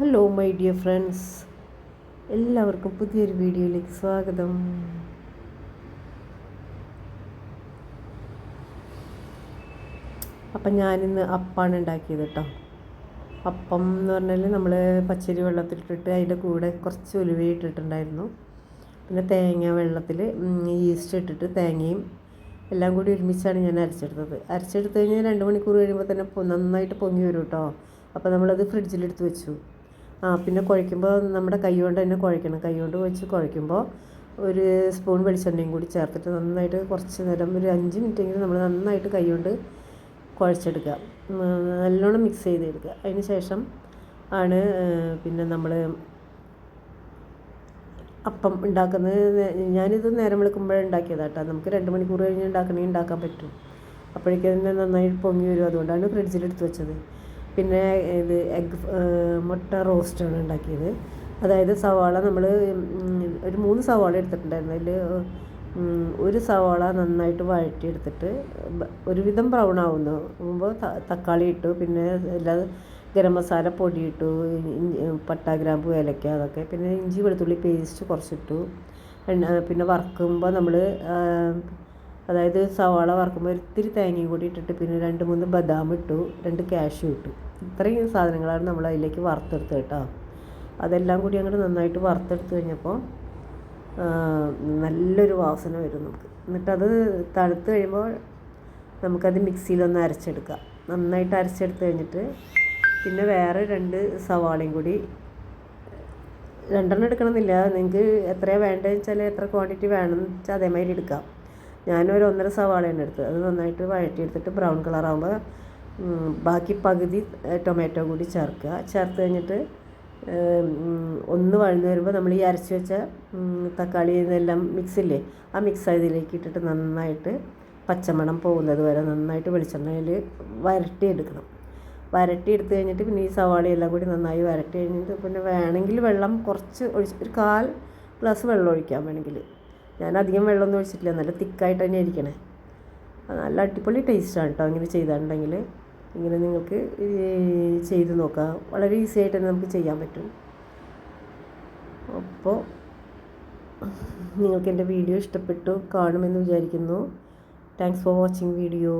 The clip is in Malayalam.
ഹലോ മൈ ഡിയർ ഫ്രണ്ട്സ് എല്ലാവർക്കും പുതിയൊരു വീഡിയോയിലേക്ക് സ്വാഗതം. അപ്പം ഞാനിന്ന് അപ്പാണ് ഉണ്ടാക്കിയത് കേട്ടോ. അപ്പം എന്ന് പറഞ്ഞാൽ നമ്മൾ പച്ചരി വെള്ളത്തിലിട്ടിട്ട് അതിന്റെ കൂടെ കുറച്ച് ഉലുവ ഇട്ടിട്ടുണ്ടായിരുന്നു. പിന്നെ തേങ്ങ വെള്ളത്തിൽ ഈസ്റ്റ് ഇട്ടിട്ട് തേങ്ങയും എല്ലാം കൂടി ഒരുമിച്ചാണ് ഞാൻ അരച്ചെടുത്തത്. അരച്ചെടുത്ത് കഴിഞ്ഞാൽ രണ്ട് മണിക്കൂർ കഴിയുമ്പോൾ തന്നെ നന്നായിട്ട് പൊങ്ങി വരും കേട്ടോ. അപ്പോൾ നമ്മളത് ഫ്രിഡ്ജിലെടുത്ത് വെച്ചു. പിന്നെ കുഴയ്ക്കുമ്പോൾ നമ്മുടെ കൈ കൊണ്ട് തന്നെ കുഴയ്ക്കണം. കൈ കൊണ്ട് വെച്ച് കുഴയ്ക്കുമ്പോൾ ഒരു സ്പൂൺ വെളിച്ചെണ്ണയും കൂടി ചേർത്തിട്ട് നന്നായിട്ട് കുറച്ച് നേരം ഒരു അഞ്ച് മിനിറ്റെങ്കിലും നമ്മൾ നന്നായിട്ട് കൈ കൊണ്ട് കുഴച്ചെടുക്കുക. നല്ലോണം മിക്സ് ചെയ്തെടുക്കുക. അതിന് ശേഷം ആണ് പിന്നെ നമ്മൾ അപ്പം ഉണ്ടാക്കുന്നത് ഞാനിത് നേരം വിളിക്കുമ്പോഴേ ഉണ്ടാക്കിയതാണ് കേട്ടോ. നമുക്ക് രണ്ട് മണിക്കൂർ കഴിഞ്ഞ് ഉണ്ടാക്കണമെങ്കിൽ ഉണ്ടാക്കാൻ പറ്റും. അപ്പോഴേക്കും തന്നെ നന്നായി പൊങ്ങി വരും. അതുകൊണ്ടാണ് ഫ്രിഡ്ജിലെടുത്ത് വെച്ചത്. പിന്നെ ഇത് എഗ് മുട്ട റോസ്റ്റാണ് ഉണ്ടാക്കിയത്. അതായത് സവാള നമ്മൾ ഒരു മൂന്ന് സവാള എടുത്തിട്ടുണ്ടായിരുന്നു. അതിൽ ഒരു സവാള നന്നായിട്ട് വഴറ്റിയെടുത്തിട്ട് ഒരുവിധം ബ്രൗൺ ആവുന്നു. മുമ്പ് തക്കാളി ഇട്ടു പിന്നെ എല്ലാ ഗരം മസാല പൊടി ഇട്ടു പട്ട ഗ്രാമ്പു ഏലക്ക അതൊക്കെ. പിന്നെ ഇഞ്ചി വെളുത്തുള്ളി പേസ്റ്റ് കുറച്ചിട്ടു. പിന്നെ വറുക്കുമ്പോൾ നമ്മൾ അതായത് സവാള വറക്കുമ്പോൾ ഒത്തിരി തേങ്ങയും കൂടി ഇട്ടിട്ട് പിന്നെ രണ്ട് മൂന്ന് ബദാം ഇട്ടു രണ്ട് കാഷ്യൂ ഇട്ടു. ഇത്രയും സാധനങ്ങളാണ് നമ്മൾ അതിലേക്ക് വറുത്തെടുത്തത് കേട്ടോ. അതെല്ലാം കൂടി അങ്ങോട്ട് നന്നായിട്ട് വറുത്തെടുത്ത് കഴിഞ്ഞപ്പോൾ നല്ലൊരു വാസന വരും നമുക്ക്. എന്നിട്ടത് തണുത്ത് കഴിയുമ്പോൾ നമുക്കത് മിക്സിയിലൊന്ന് അരച്ചെടുക്കാം. നന്നായിട്ട് അരച്ചെടുത്ത് കഴിഞ്ഞിട്ട് പിന്നെ വേറെ രണ്ട് സവാളയും കൂടി രണ്ടെണ്ണം എടുക്കണമെന്നില്ല. നിങ്ങൾക്ക് എത്രയാണ് വേണ്ടതെന്ന് വെച്ചാൽ എത്ര ക്വാണ്ടിറ്റി വേണമെന്ന് വെച്ചാൽ അതേമാതിരി എടുക്കാം. ഞാനൊരു ഒന്നര സവാളയാണ് എടുത്തത്. അത് നന്നായിട്ട് വഴറ്റിയെടുത്തിട്ട് ബ്രൗൺ കളറാകുമ്പോൾ ബാക്കി പകുതി ടൊമാറ്റോ കൂടി ചേർക്കുക. ചേർത്ത് കഴിഞ്ഞിട്ട് ഒന്ന് വഴന്ന് വരുമ്പോൾ നമ്മൾ ഈ അരച്ച് വെച്ച തക്കാളി ഇതെല്ലാം മിക്സില്ലേ ആ മിക്സ് ഇതിലേക്ക് ഇട്ടിട്ട് നന്നായിട്ട് പച്ചമണം പോകുന്നത് വരെ നന്നായിട്ട് വെളിച്ചെണ്ണയിൽ വരട്ടിയെടുക്കണം. വരട്ടി എടുത്തു കഴിഞ്ഞിട്ട് പിന്നെ ഈ സവാളയെല്ലാം കൂടി നന്നായി വരട്ടി കഴിഞ്ഞിട്ട് പിന്നെ വേണമെങ്കിൽ വെള്ളം കുറച്ച് ഒഴിച്ച് ഒരു കാൽ ഗ്ലാസ് വെള്ളം ഒഴിക്കാം വേണമെങ്കിൽ. ഞാൻ അധികം വെള്ളമൊന്നും ഒഴിച്ചിട്ടില്ല. നല്ല തിക്കായിട്ട് തന്നെ ഇരിക്കണേ. നല്ല അടിപൊളി ടേസ്റ്റാണ് കേട്ടോ ഇങ്ങനെ ചെയ്തിട്ടുണ്ടെങ്കിൽ ഇങ്ങനെ നിങ്ങൾക്ക് ചെയ്ത് നോക്കാം. വളരെ ഈസി ആയിട്ട് തന്നെ നമുക്ക് ചെയ്യാൻ പറ്റും. അപ്പോൾ നിങ്ങൾക്ക് എന്റെ വീഡിയോ ഇഷ്ടപ്പെട്ടു കാണുമെന്ന് വിചാരിക്കുന്നു. Thanks for watching video